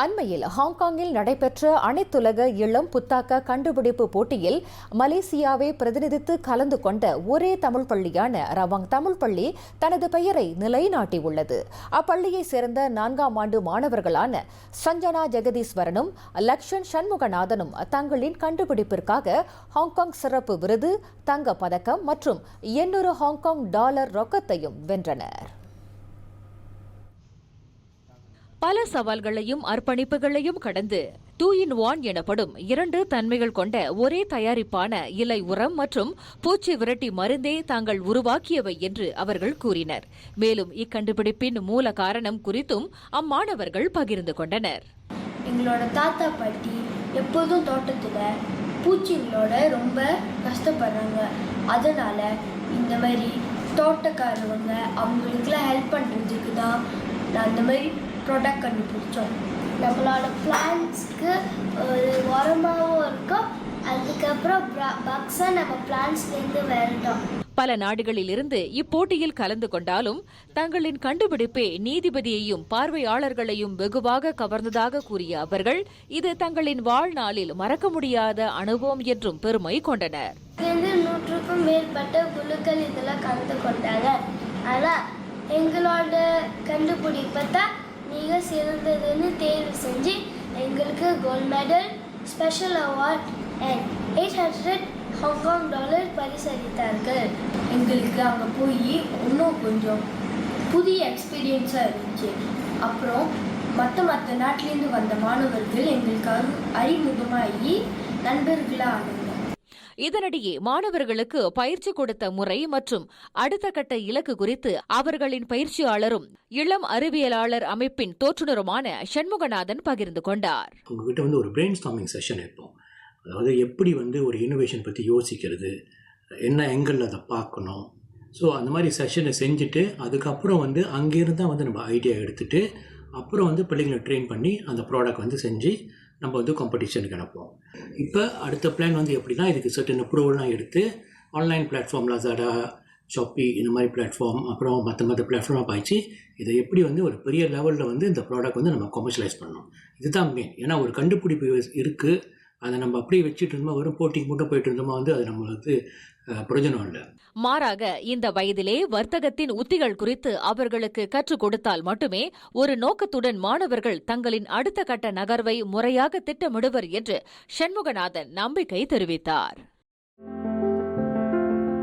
அண்மையில் ஹாங்காங்கில் நடைபெற்ற அனைத்துலக இளம் புத்தாக்க கண்டுபிடிப்பு போட்டியில் மலேசியாவை பிரதிநிதித்து கலந்து கொண்ட ஒரே தமிழ் பள்ளியான ரவாங் தமிழ் பள்ளி தனது பெயரை நிலைநாட்டியுள்ளது. அப்பள்ளியைச் சேர்ந்த நான்காம் ஆண்டு மாணவர்களான சஞ்சனா ஜெகதீஸ்வரனும் லக்ஷன் சண்முகநாதனும் தங்களின் கண்டுபிடிப்பிற்காக ஹாங்காங் சிறப்பு விருது தங்க பதக்கம் மற்றும் எண்ணூறு ஹாங்காங் டாலர் ரொக்கத்தையும் வென்றனர். பல சவால்களையும் அர்ப்பணிப்புகளையும் கடந்து டூ இன் ஒன் எனப்படும் இரண்டு தன்மைகள் கொண்ட ஒரே தயாரிப்பான இலை உரம் மற்றும் பூச்சி விரட்டி மருந்தே தாங்கள் உருவாக்கியவை என்று அவர்கள் கூறினர். மேலும் இக்கண்டுபிடிப்பின் மூல காரணம் குறித்தும் அம்மாணவர்கள் பகிர்ந்து கொண்டனர். எங்களோட தாத்தா பாட்டி எப்போதும் தோட்டத்தில் பூச்சிங்களோட ரொம்ப கஷ்டப்படுறாங்க. அதனால இந்த மாதிரி தோட்டக்காரவங்க அவங்களுக்குலாம் ஹெல்ப் பண்ணுறதுக்கு தான் நான் அந்த மாதிரி ப்ராடக்ட் கண்டுபிடிச்சோம். நம்மளோட பிளான்ஸ்க்கு ஒரு உரமாகவும் இருக்கும். அதுக்கப்புறம் பக்ஸை நம்ம பிளான்ஸ்லேருந்து விரட்டோம். பல நாடுகளிலிருந்து இப்போட்டியில் கலந்து கொண்டாலும் தங்களின் கண்டுபிடிப்பே நீதிபதியையும் பார்வையாளர்களையும் வெகுவாக கவர்ந்ததாக கூறிய அவர்கள் இது தங்களின் வாழ்நாளில் மறக்க முடியாத அனுபவம் என்றும் பெருமை கொண்டனர். நூற்றுக்கும் மேற்பட்ட குழுக்கள் இதில் கலந்து கொண்டாங்க. ஆனால் எங்களோட கண்டுபிடிப்பை தான் மிக சிறந்ததுன்னு தேர்வு செஞ்சு எங்களுக்கு gold medal special award and eight hundred Hong Kong dollar பரிசளித்தார்கள். எங்களுக்கு அங்கே போய் இன்னும் கொஞ்சம் புதிய எக்ஸ்பீரியன்ஸாக இருந்துச்சு. அப்புறம் மற்ற மற்ற நாட்டிலேருந்து வந்த மாணவர்கள் எங்களுக்கு அறிமுகமாகி நண்பர்களாக ஆனாங்க. இதனிடையே மாணவர்களுக்கு பயிற்சி கொடுத்த முறை மற்றும் அடுத்த கட்ட இலக்கு குறித்து அவர்களின் பயிற்சியாளரும் இளம் அறிவியலாளர் அமைப்பின் தோற்றுநருமான சண்முகநாதன் பகிர்ந்து கொண்டார். உங்ககிட்ட வந்து ஒரு பிரெயின் ஸ்டாமிங் செஷன் இருப்போம் அதாவது எப்படி வந்து ஒரு இனோவேஷன் பற்றி யோசிக்கிறது என்ன எங்கில் அதை பார்க்கணும். ஸோ அந்த மாதிரி செஷனை செஞ்சுட்டு அதுக்கப்புறம் வந்து அங்கேருந்து தான் வந்து நம்ம ஐடியா எடுத்துகிட்டு அப்புறம் வந்து பிள்ளைங்களை ட்ரெயின் பண்ணி அந்த ப்ராடக்ட் வந்து செஞ்சு நம்ம வந்து காம்படிஷனுக்கு அனுப்புவோம். இப்போ அடுத்த பிளான் வந்து எப்படின்னா இதுக்கு சர்டன் அப்ரூவல்லாம் எடுத்து ஆன்லைன் பிளாட்ஃபார்ம் லசாடா ஷாப்பி இந்த மாதிரி பிளாட்ஃபார்ம் அப்புறம் மற்ற மற்ற பிளாட்ஃபார்மாக பாய்ச்சி இதை எப்படி வந்து ஒரு பெரிய லெவலில் வந்து இந்த ப்ராடக்ட் வந்து நம்ம கமர்ஷியலைஸ் பண்ணணும். இதுதான் மெயின் ஏன்னா ஒரு கண்டுபிடிப்பு இருக்குது அதை நம்ம அப்படியே வச்சுட்டு இருந்தோமா வெறும் போட்டிக்கு மட்டும் போயிட்டு இருந்தோமா வந்து அது நம்மளுக்கு பிரயோஜனம் இல்லை. மாறாக இந்த வயதிலே வர்த்தகத்தின் உத்திகள் குறித்து அவர்களுக்கு கற்றுக் கொடுத்தால் மட்டுமே ஒரு நோக்கத்துடன் மாணவர்கள் தங்களின் அடுத்த கட்ட நகர்வை முறையாக திட்டமிடுவர் என்று சண்முகநாதன் நம்பிக்கை தெரிவித்தார்.